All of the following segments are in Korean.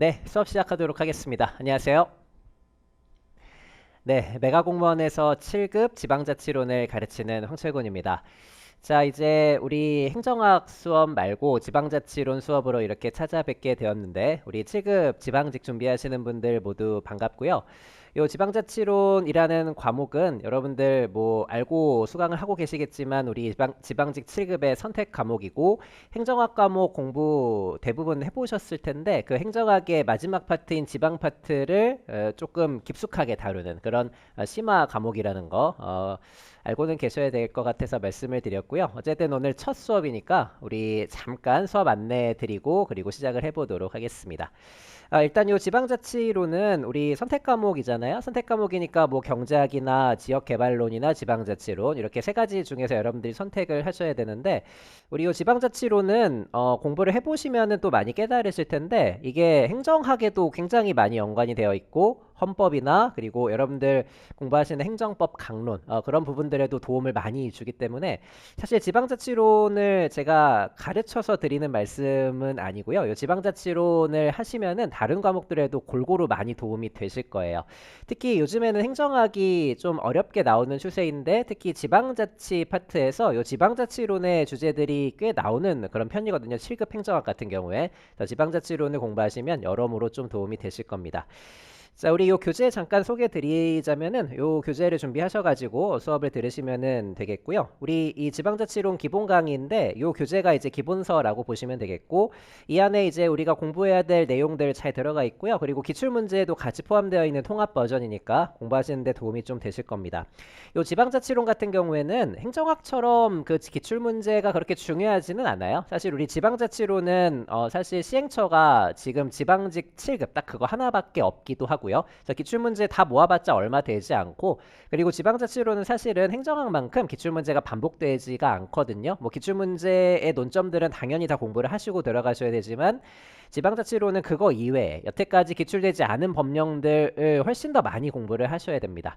네, 수업 시작하도록 하겠습니다. 안녕하세요. 네, 메가 공무원에서 7급 지방자치론을 가르치는 황철곤입니다. 자, 이제 우리 행정학 수업 말고 지방자치론 수업으로 이렇게 찾아뵙게 되었는데, 우리 7급 지방직 준비하시는 분들 모두 반갑고요. 요 지방자치론이라는 과목은 여러분들 뭐 알고 수강을 하고 계시겠지만 우리 지방, 지방직 7급의 선택 과목이고 행정학 과목 공부 대부분 해보셨을 텐데 그 행정학의 마지막 파트인 지방 파트를 어, 조금 깊숙하게 다루는 그런 어, 심화 과목이라는 거 어, 알고는 계셔야 될 것 같아서 말씀을 드렸고요. 어쨌든 오늘 첫 수업이니까 우리 잠깐 수업 안내 드리고 그리고 시작을 해보도록 하겠습니다. 아, 일단 요 지방자치론은 우리 선택 과목이잖아요. 선택 과목이니까 뭐 경제학이나 지역개발론이나 지방자치론 이렇게 세 가지 중에서 여러분들이 선택을 하셔야 되는데 우리 요 지방자치론은 어, 공부를 해보시면은 또 많이 깨달으실 텐데 이게 행정학에도 굉장히 많이 연관이 되어 있고 헌법이나 그리고 여러분들 공부하시는 행정법 강론 어, 그런 부분들에도 도움을 많이 주기 때문에 사실 지방자치론을 제가 가르쳐서 드리는 말씀은 아니고요. 요 지방자치론을 하시면은 다른 과목들에도 골고루 많이 도움이 되실 거예요. 특히 요즘에는 행정학이 좀 어렵게 나오는 추세인데 특히 지방자치 파트에서 요 지방자치론의 주제들이 꽤 나오는 그런 편이거든요. 7급 행정학 같은 경우에 지방자치론을 공부하시면 여러모로 좀 도움이 되실 겁니다. 자, 우리 요 교재 잠깐 소개 드리자면은 요 교재를 준비하셔가지고 수업을 들으시면은 되겠고요. 우리 이 지방자치론 기본 강의인데 요 교재가 이제 기본서라고 보시면 되겠고 이 안에 이제 우리가 공부해야 될 내용들 잘 들어가 있고요. 그리고 기출문제도 같이 포함되어 있는 통합 버전이니까 공부하시는데 도움이 좀 되실 겁니다. 요 지방자치론 같은 경우에는 행정학처럼 그 기출문제가 그렇게 중요하지는 않아요. 사실 우리 지방자치론은 어 사실 시행처가 지금 지방직 7급 딱 그거 하나밖에 없기도 하고 요. 자, 기출문제 다 모아봤자 얼마 되지 않고 그리고 지방자치론은 사실은 행정학만큼 기출문제가 반복되지가 않거든요. 뭐 기출문제의 논점들은 당연히 다 공부를 하시고 들어가셔야 되지만 지방자치론은 그거 이외에 여태까지 기출되지 않은 법령들을 훨씬 더 많이 공부를 하셔야 됩니다.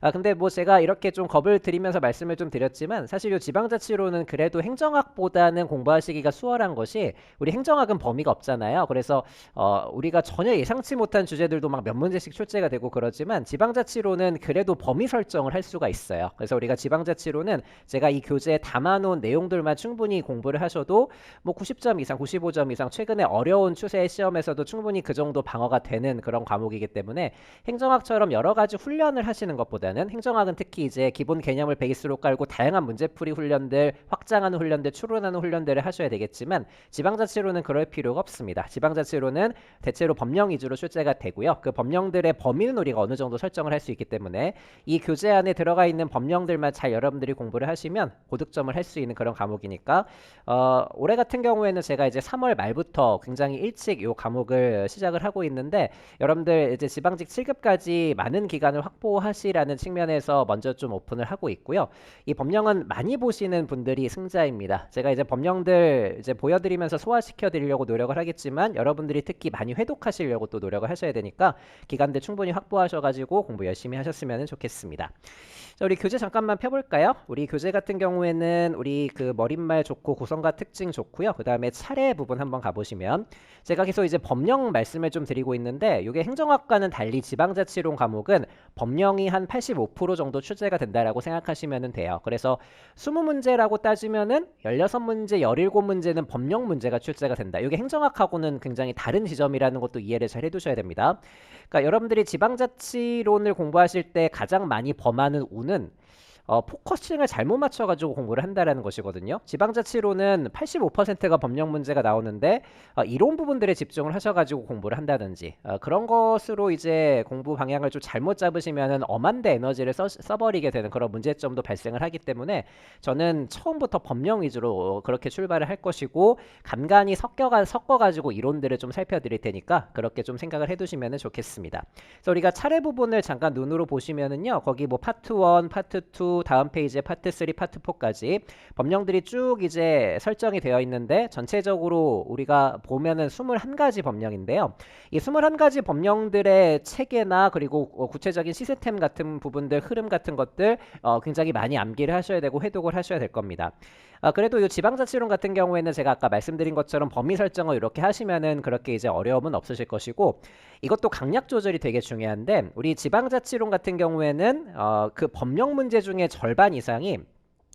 아 근데 뭐 제가 이렇게 좀 겁을 드리면서 말씀을 좀 드렸지만 사실 이 지방자치론은 그래도 행정학보다는 공부하시기가 수월한 것이 우리 행정학은 범위가 없잖아요. 그래서 어 우리가 전혀 예상치 못한 주제들도 막 몇 문제씩 출제가 되고 그러지만 지방자치론은 그래도 범위 설정을 할 수가 있어요. 그래서 우리가 지방자치론은 제가 이 교재에 담아놓은 내용들만 충분히 공부를 하셔도 뭐 90점 이상, 95점 이상 최근에 어려운 추세의 시험에서도 충분히 그 정도 방어가 되는 그런 과목이기 때문에 행정학처럼 여러 가지 훈련을 하시는 것보다는 행정학은 특히 이제 기본 개념을 베이스로 깔고 다양한 문제풀이 훈련들, 확장하는 훈련들, 추론하는 훈련들을 하셔야 되겠지만 지방자치론은 그럴 필요가 없습니다. 지방자치론은 대체로 법령 위주로 출제가 되고요. 그 법령들의 범위는 우리가 어느 정도 설정을 할 수 있기 때문에 이 교재 안에 들어가 있는 법령들만 잘 여러분들이 공부를 하시면 고득점을 할 수 있는 그런 과목이니까 어, 올해 같은 경우에는 제가 이제 3월 말부터 굉장히 일찍 이 과목을 시작을 하고 있는데 여러분들 이제 지방직 7급까지 많은 기간을 확보하시라는 측면에서 먼저 좀 오픈을 하고 있고요. 이 법령은 많이 보시는 분들이 승자입니다. 제가 이제 법령들 이제 보여드리면서 소화시켜 드리려고 노력을 하겠지만 여러분들이 특히 많이 회독하시려고 또 노력을 하셔야 되니까 기간들 충분히 확보하셔가지고 공부 열심히 하셨으면 좋겠습니다. 자, 우리 교재 잠깐만 펴볼까요? 우리 교재 같은 경우에는 우리 그 머릿말 좋고 구성과 특징 좋고요. 그 다음에 차례 부분 한번 가보시면 제가 계속 이제 법령 말씀을 좀 드리고 있는데 이게 행정학과는 달리 지방자치론 과목은 법령이 한 85% 정도 출제가 된다라고 생각하시면 돼요. 그래서 20문제라고 따지면은 16문제, 17문제는 법령 문제가 출제가 된다. 이게 행정학하고는 굉장히 다른 지점이라는 것도 이해를 잘 해두셔야 됩니다. 그러니까 여러분들이 지방자치론을 공부하실 때 가장 많이 범하는 우는 어, 포커싱을 잘못 맞춰가지고 공부를 한다라는 것이거든요. 지방자치론은 85%가 법령 문제가 나오는데 어, 이론 부분들에 집중을 하셔가지고 공부를 한다든지 어, 그런 것으로 이제 공부 방향을 좀 잘못 잡으시면은 엄한데 에너지를 써, 써버리게 되는 그런 문제점도 발생을 하기 때문에 저는 처음부터 법령 위주로 그렇게 출발을 할 것이고 간간히 섞여가 섞어가지고 이론들을 좀 살펴드릴 테니까 그렇게 좀 생각을 해두시면 좋겠습니다. 그래서 우리가 차례 부분을 잠깐 눈으로 보시면은요, 거기 뭐 파트 1, 파트 2 2 다음 페이지에 파트 3, 파트 4까지 법령들이 쭉 이제 설정이 되어 있는데 전체적으로 우리가 보면은 21가지 법령인데요. 이 21가지 법령들의 체계나 그리고 어, 구체적인 시스템 같은 부분들, 흐름 같은 것들 어, 굉장히 많이 암기를 하셔야 되고 회독을 하셔야 될 겁니다. 아, 그래도 이 지방자치론 같은 경우에는 제가 아까 말씀드린 것처럼 범위 설정을 이렇게 하시면은 그렇게 이제 어려움은 없으실 것이고 이것도 강약 조절이 되게 중요한데 우리 지방자치론 같은 경우에는 어, 그 법령 문제 중에 절반 이상이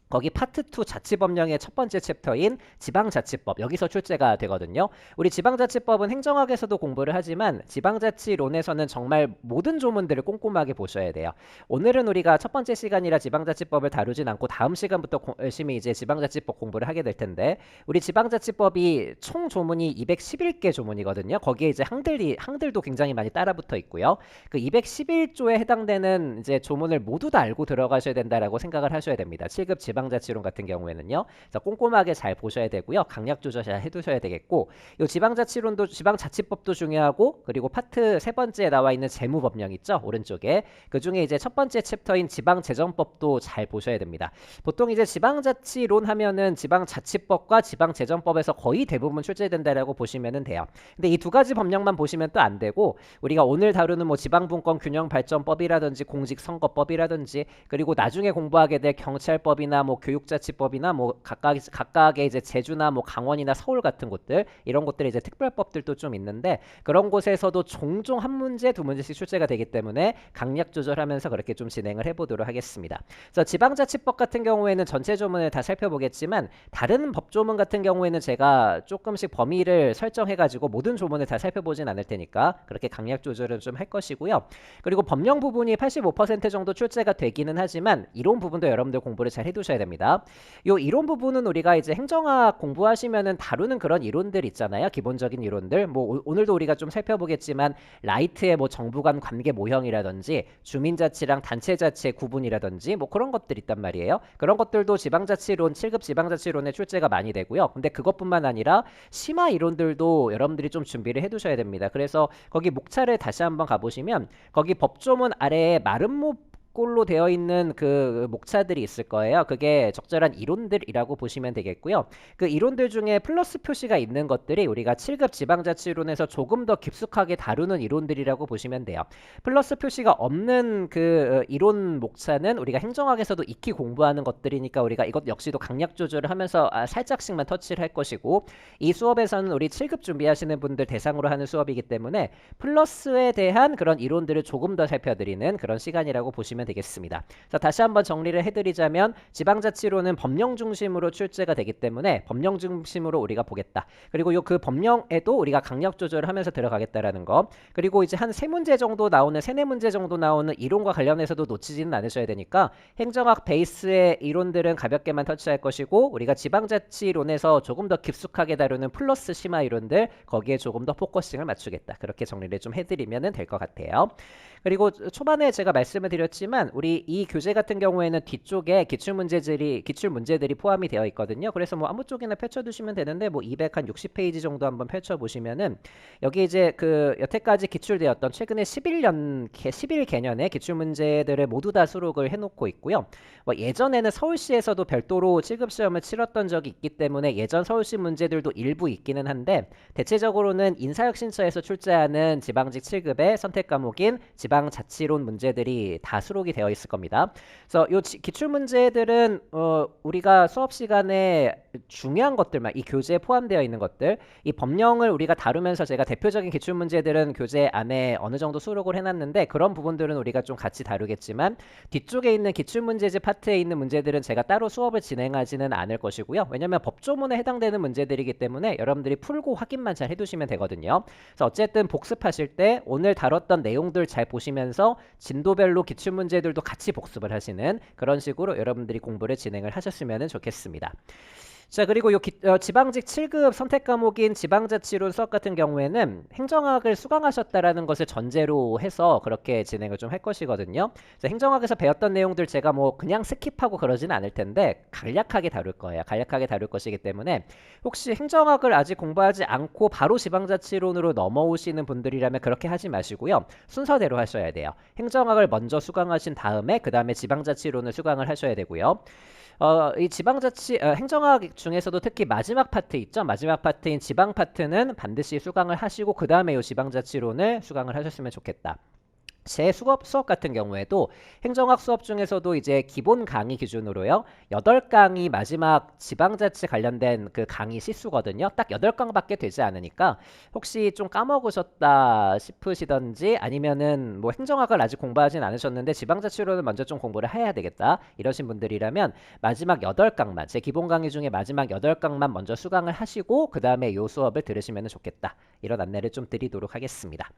거기 파트 2 자치법령의 첫 번째 챕터인 지방자치법 여기서 출제가 되거든요. 우리 지방자치법은 행정학에서도 공부를 하지만 지방자치론에서는 정말 모든 조문들을 꼼꼼하게 보셔야 돼요. 오늘은 우리가 첫 번째 시간이라 지방자치법을 다루진 않고 다음 시간부터 고- 열심히 이제 지방자치법 공부를 하게 될 텐데 우리 지방자치법이 총 조문이 211개 조문이거든요. 거기에 이제 항들이 항들도 굉장히 많이 따라붙어 있고요. 그 211조에 해당되는 이제 조문을 모두 다 알고 들어가셔야 된다라고 생각을 하셔야 됩니다. 7급 지방 자치론 같은 경우에는요. 그래서 꼼꼼하게 잘 보셔야 되고요. 강약 조절 잘 해두셔야 되겠고, 이 지방자치론도 지방자치법도 중요하고, 그리고 파트 세 번째에 나와 있는 재무법령 있죠, 오른쪽에 그 중에 이제 첫 번째 챕터인 지방재정법도 잘 보셔야 됩니다. 보통 이제 지방자치론 하면은 지방자치법과 지방재정법에서 거의 대부분 출제된다라고 보시면 돼요. 근데 이 두 가지 법령만 보시면 또 안 되고 우리가 오늘 다루는 뭐 지방분권 균형 발전법이라든지 공직선거법이라든지 그리고 나중에 공부하게 될 경찰법이나 뭐 교육자치법이나 뭐 각각 각각의 이제 제주나 뭐 강원이나 서울 같은 곳들 이런 곳들이 이제 특별법들도 좀 있는데 그런 곳에서도 종종 한 문제 두 문제씩 출제가 되기 때문에 강약 조절하면서 그렇게 좀 진행을 해보도록 하겠습니다. 그래서 지방자치법 같은 경우에는 전체 조문을 다 살펴보겠지만 다른 법 조문 같은 경우에는 제가 조금씩 범위를 설정해가지고 모든 조문을 다 살펴보진 않을 테니까 그렇게 강약 조절은 좀할 것이고요. 그리고 법령 부분이 85% 정도 출제가 되기는 하지만 이론 부분도 여러분들 공부를 잘 해두셔야 됩니다. 요 이론 부분은 우리가 이제 행정학 공부하시면은 다루는 그런 이론들 있잖아요. 기본적인 이론들. 뭐 오- 오늘도 우리가 좀 살펴보겠지만 라이트의 뭐 정부 간 관계 모형이라든지 주민자치랑 단체자치의 구분이라든지 뭐 그런 것들 있단 말이에요. 그런 것들도 지방자치론 7급 지방자치론에 출제가 많이 되고요. 근데 그것뿐만 아니라 심화 이론들도 여러분들이 좀 준비를 해 두셔야 됩니다. 그래서 거기 목차를 다시 한번 가보시면 거기 법조문 아래에 마름모 꼴로 되어 있는 그 목차들이 있을 거예요. 그게 적절한 이론들이라고 보시면 되겠고요. 그 이론들 중에 플러스 표시가 있는 것들이 우리가 7급 지방자치론에서 조금 더 깊숙하게 다루는 이론들이라고 보시면 돼요. 플러스 표시가 없는 그 어, 이론 목차는 우리가 행정학에서도 익히 공부하는 것들이니까 우리가 이것 역시도 강약 조절을 하면서 아, 살짝씩만 터치를 할 것이고 이 수업에서는 우리 7급 준비하시는 분들 대상으로 하는 수업이기 때문에 플러스에 대한 그런 이론들을 조금 더 살펴드리는 그런 시간이라고 보시면 되겠습니다. 자, 다시 한번 정리를 해드리자면 지방자치론은 법령 중심으로 출제가 되기 때문에 법령 중심으로 우리가 보겠다. 그리고 요 그 법령에도 우리가 강력 조절을 하면서 들어가겠다라는 거. 그리고 이제 한 세 문제 정도 나오는 세네 문제 정도 나오는 이론과 관련해서도 놓치지는 않으셔야 되니까 행정학 베이스의 이론들은 가볍게만 터치할 것이고 우리가 지방자치론에서 조금 더 깊숙하게 다루는 플러스 심화 이론들 거기에 조금 더 포커싱을 맞추겠다. 그렇게 정리를 좀 해드리면 될 것 같아요. 그리고 초반에 제가 말씀을 드렸지만 우리 이 교재 같은 경우에는 뒤쪽에 기출 문제들이 기출 문제들이 포함이 되어 있거든요. 그래서 뭐 아무 쪽이나 펼쳐 두시면 되는데 뭐 260페이지 정도 한번 펼쳐 보시면은 여기 이제 그 여태까지 기출되었던 최근에 11년 11 개년의 기출 문제들을 모두 다 수록을 해 놓고 있고요. 뭐 예전에는 서울시에서도 별도로 7급 시험을 치렀던 적이 있기 때문에 예전 서울시 문제들도 일부 있기는 한데 대체적으로는 인사혁신처에서 출제하는 지방직 7급의 선택 과목인 지방자치론 문제들이 다 수록 이 되어 있을 겁니다. 그래서 요 지- 기출 문제들은 어, 우리가 수업 시간에 중요한 것들만 이 교재에 포함되어 있는 것들, 이 법령을 우리가 다루면서 제가 대표적인 기출 문제들은 교재 안에 어느 정도 수록을 해놨는데 그런 부분들은 우리가 좀 같이 다루겠지만 뒤쪽에 있는 기출 문제집 파트에 있는 문제들은 제가 따로 수업을 진행하지는 않을 것이고요. 왜냐하면 법조문에 해당되는 문제들이기 때문에 여러분들이 풀고 확인만 잘 해두시면 되거든요. 그래서 어쨌든 복습하실 때 오늘 다뤘던 내용들 잘 보시면서 진도별로 기출 문제 들도 같이 복습을 하시는 그런 식으로 여러분들이 공부를 진행을 하셨으면 좋겠습니다. 자, 그리고 요 기- 어, 지방직 7급 선택 과목인 지방자치론 수업 같은 경우에는 행정학을 수강하셨다라는 것을 전제로 해서 그렇게 진행을 좀 할 것이거든요. 그래서 행정학에서 배웠던 내용들 제가 뭐 그냥 스킵하고 그러지는 않을 텐데 간략하게 다룰 거예요. 간략하게 다룰 것이기 때문에 혹시 행정학을 아직 공부하지 않고 바로 지방자치론으로 넘어오시는 분들이라면 그렇게 하지 마시고요. 순서대로 하셔야 돼요. 행정학을 먼저 수강하신 다음에 그 다음에 지방자치론을 수강을 하셔야 되고요. 어, 이 지방자치 어, 행정학 중에서도 특히 마지막 파트 있죠. 마지막 파트인 지방 파트는 반드시 수강을 하시고 그 다음에 이 지방자치론을 수강을 하셨으면 좋겠다. 제 수업 수업 같은 경우에도 행정학 수업 중에서도 이제 기본 강의 기준으로요. 8강이 마지막 지방자치 관련된 그 강의 시수거든요. 딱 8강밖에 되지 않으니까 혹시 좀 까먹으셨다 싶으시던지 아니면은 뭐 행정학을 아직 공부하진 않으셨는데 지방자치로는 먼저 좀 공부를 해야 되겠다. 이러신 분들이라면 마지막 8강만 제 기본 강의 중에 마지막 8강만 먼저 수강을 하시고 그 다음에 요 수업을 들으시면 좋겠다. 이런 안내를 좀 드리도록 하겠습니다.